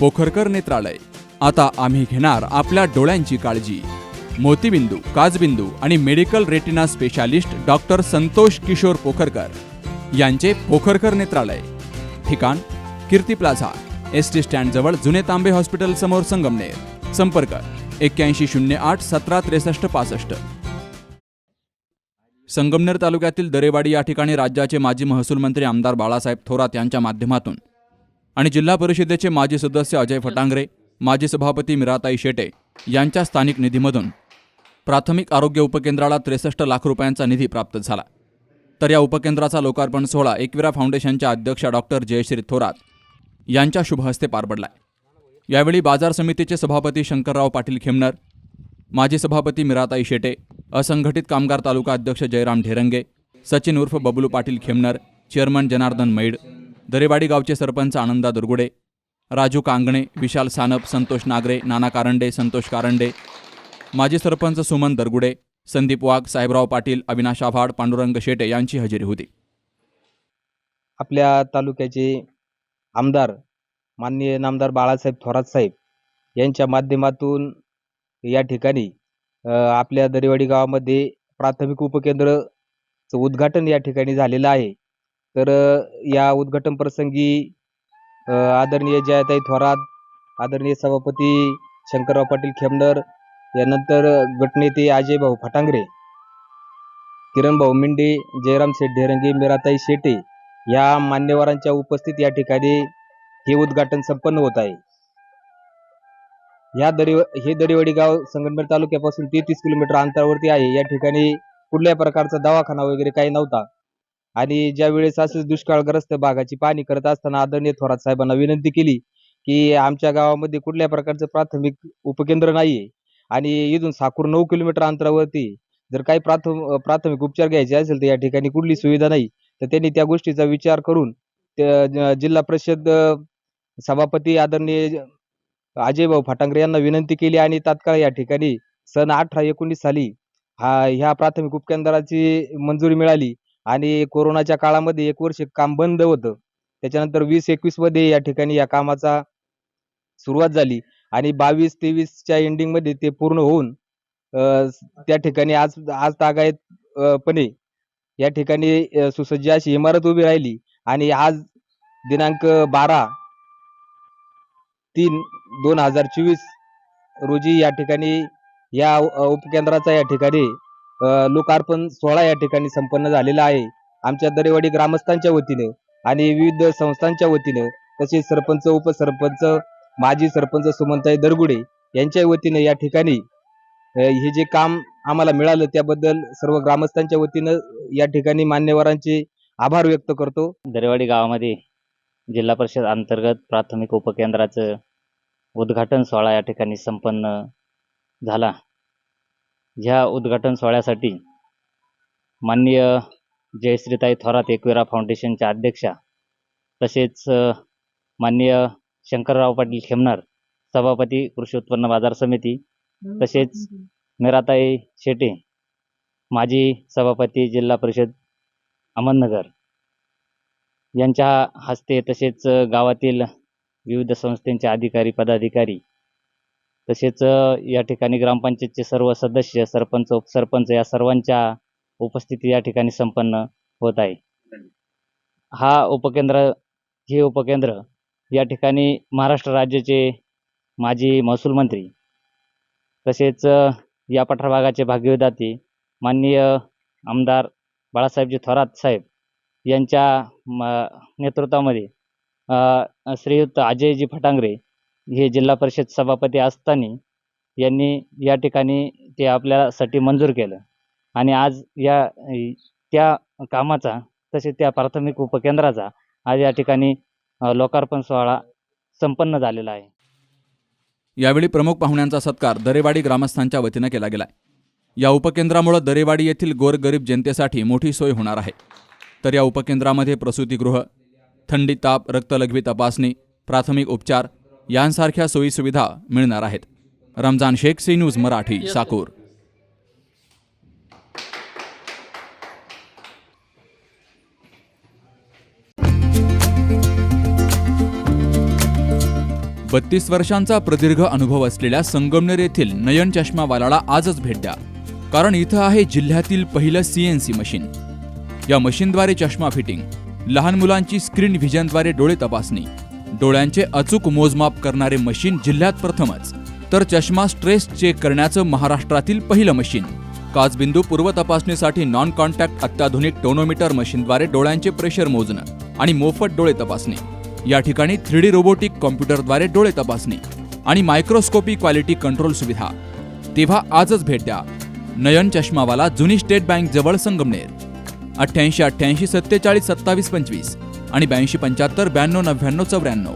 पोखरकर नेत्रालय. आता आम्ही घेणार आपल्या डोळ्यांची काळजी. मोतीबिंदू काजबिंदू आणि medical retina specialist doctor Santosh Kishor Pokharkar यांचे पोखरकर नेत्रालय. ठिकाण कीर्ती प्लाझा एस टी स्टँडजवळ जुने तांबे हॉस्पिटल समोर संगमनेर. संपर्क एक्क्याऐंशी शून्य आठ सतरा त्रेसष्ट पासष्ट. संगमनेर तालुक्यातील दरेवाडी या ठिकाणी राज्याचे माजी महसूल मंत्री आमदार बाळासाहेब थोरात यांच्या माध्यमातून आणि जिल्हा परिषदेचे माजी सदस्य अजय फटांगरे माजी सभापती मिराताई शेटे यांच्या स्थानिक निधीमधून प्राथमिक आरोग्य उपकेंद्राला त्रेसष्ट लाख रुपयांचा निधी प्राप्त झाला. तर या उपकेंद्राचा लोकार्पण सोहळा एकविरा फाउंडेशनच्या अध्यक्षा डॉक्टर जयश्री थोरात यांच्या शुभहस्ते पार पडला यावेळी बाजार समितीचे सभापती शंकरराव पाटील खेमनर माजी सभापती मिराताई शेटे असंघटित कामगार तालुका अध्यक्ष जयराम ढेरंगे सचिन उर्फ बबलू पाटील खेमनर चेअरमन जनार्दन मैड दरेवाडी गावचे सरपंच आनंदा दुर्गुडे राजू कांगणे विशाल सानप संतोष नागरे नाना कारंडे संतोष कारंडे माजी सरपंच सुमन दरगुडे संदीप वाघ साहेबराव पाटील अविनाश आव्हाड पांडुरंग शेटे यांची हजेरी होती. आपल्या तालुक्याचे आमदार माननीय नामदार बाळासाहेब थोरात साहेब यांच्या माध्यमातून या ठिकाणी आपल्या दरेवाडी गावामध्ये प्राथमिक उपकेंद्रचं उद्घाटन या ठिकाणी झालेलं आहे. तर या उद्घाटन प्रसंगी आदरणीय जयाताई थोरात आदरणीय सभापती शंकरराव पाटील खेमनर यानंतर गटनेते अजय भाऊ फटांगरे किरण भाऊ मिंडे जयराम शेठ ढेरंगे मीराताई शेटे या मान्यवरांच्या उपस्थित या ठिकाणी हे उद्घाटन संपन्न होत आहे. या दरी हे दरीवडी गाव संगमनेर तालुक्यापासून तेहतीस किलोमीटर अंतरावरती आहे. या ठिकाणी कुठल्याही प्रकारचा दवाखाना वगैरे काही नव्हता. आणि ज्या वेळेस असं दुष्काळग्रस्त भागाची पाहणी करत असताना आदरणीय थोरात साहेबांना विनंती केली की आमच्या गावामध्ये कुठल्या प्रकारचं प्राथमिक उपकेंद्र नाहीये आणि इथून साकूर नऊ किलोमीटर अंतरावरती जर काही प्राथम प्राथमिक उपचार घ्यायचे असेल तर या ठिकाणी कुठली सुविधा नाही. तर त्यांनी त्या गोष्टीचा विचार करून जिल्हा परिषद सभापती आदरणीय अजय भाऊ फाटांगरे यांना विनंती केली आणि तात्काळ या ठिकाणी सन अठरा एकोणीस साली हा ह्या प्राथमिक उपकेंद्राची मंजुरी मिळाली. आणि कोरोनाच्या काळामध्ये एक वर्ष काम बंद होतं. त्याच्यानंतर वीस एकवीसमध्ये या ठिकाणी या कामाचा सुरुवात झाली आणि बावीस तेवीसच्या एंडिंगमध्ये ते पूर्ण होऊन त्या ठिकाणी आज आज तागायतपणे या ठिकाणी सुसज्ज अशी इमारत उभी राहिली आणि आज दिनांक बारा तीन दोन हजार चोवीस रोजी या ठिकाणी या उपकेंद्राचा या ठिकाणी लोकार्पण सोहळा या ठिकाणी संपन्न झालेला आहे. आमच्या दरेवाडी ग्रामस्थांच्या वतीनं आणि विविध संस्थांच्या वतीनं तसेच सरपंच उपसरपंच माजी सरपंच सुमंताई दरगुडे यांच्या वतीनं या ठिकाणी हे जे काम आम्हाला मिळालं त्याबद्दल सर्व ग्रामस्थांच्या वतीनं या ठिकाणी मान्यवरांचे आभार व्यक्त करतो. दरेवाडी गावामध्ये जिल्हा परिषद अंतर्गत प्राथमिक उपकेंद्राचं उद्घाटन सोहळा या ठिकाणी संपन्न झाला. ह्या उद्घाटन सोहळ्यासाठी माननीय जयश्रीताई थोरात एकविरा फाउंडेशनच्या अध्यक्षा तसेच माननीय शंकरराव पाटील खेमनार सभापती कृषी उत्पन्न बाजार समिती तसेच मीराताई शेटे माजी सभापती जिल्हा परिषद अहमदनगर यांच्या हस्ते तसेच गावातील विविध संस्थेचे अधिकारी पदाधिकारी तसेच या ठिकाणी ग्रामपंचायतचे सर्व सदस्य सरपंच उपसरपंच या सर्वांच्या उपस्थिती या ठिकाणी संपन्न होत आहे. हा उपकेंद्र हे उपकेंद्र या ठिकाणी महाराष्ट्र राज्याचे माजी महसूल मंत्री तसेच या पठारभागाचे भाग्यविदाते माननीय आमदार बाळासाहेबजी थोरात साहेब यांच्या म नेतृत्वामध्ये श्रीयुक्त श्रीयुत अजयजी फटांगरे हे जिल्हा परिषद सभापती असताना यांनी या ठिकाणी ते आपल्यासाठी मंजूर केलं. आणि आज या त्या कामाचा तसेच त्या प्राथमिक उपकेंद्राचा आज या ठिकाणी लोकार्पण सोहळा संपन्न झालेला आहे. यावेळी प्रमुख पाहुण्यांचा सत्कार दरेवाडी ग्रामस्थांच्या वतीनं केला गेलाय. या उपकेंद्रामुळे दरेवाडी येथील गोरगरीब जनतेसाठी मोठी सोय होणार आहे. तर या उपकेंद्रामध्ये प्रसूतीगृह थंडी ताप रक्तलघवी तपासणी प्राथमिक उपचार यांसारख्या सोयीसुविधा मिळणार आहेत. Ramzan Shaikh C news Marathi Sakur. बत्तीस वर्षांचा प्रदीर्घ अनुभव असलेल्या संगमनेर येथील नयन चष्मावालाला आजच भेट द्या. कारण इथं आहे जिल्ह्यातील पहिलं सीएनसी मशीन. या मशीनद्वारे चष्मा फिटिंग लहान मुलांची स्क्रीन व्हिजनद्वारे डोळे तपासणी डोळ्यांचे अचूक मोजमाप करणारे मशीन जिल्ह्यात प्रथमच. तर चष्मा स्ट्रेस चेक करण्याचं महाराष्ट्रातील पहिलं मशीन. काचबिंदू पूर्व तपासणीसाठी नॉन कॉन्टॅक्ट अत्याधुनिक टोनोमीटर मशीनद्वारे डोळ्यांचे प्रेशर मोजणं आणि मोफत डोळे तपासणी. या ठिकाणी थ्री डी रोबोटिक कॉम्प्युटरद्वारे डोळे तपासणी आणि मायक्रोस्कोपी क्वालिटी कंट्रोल सुविधा. तेव्हा आजच भेट द्या. नयन चष्मावाला जुनी स्टेट बँक जवळ संगमनेर. अठ्ठ्याऐंशी अठ्ठ्याऐंशी सत्तेचाळीस सत्तावीस पंचवीस. आणि ब्याऐंशी पंच्याहत्तर ब्याण्णव नव्याण्णव चौऱ्याण्णव.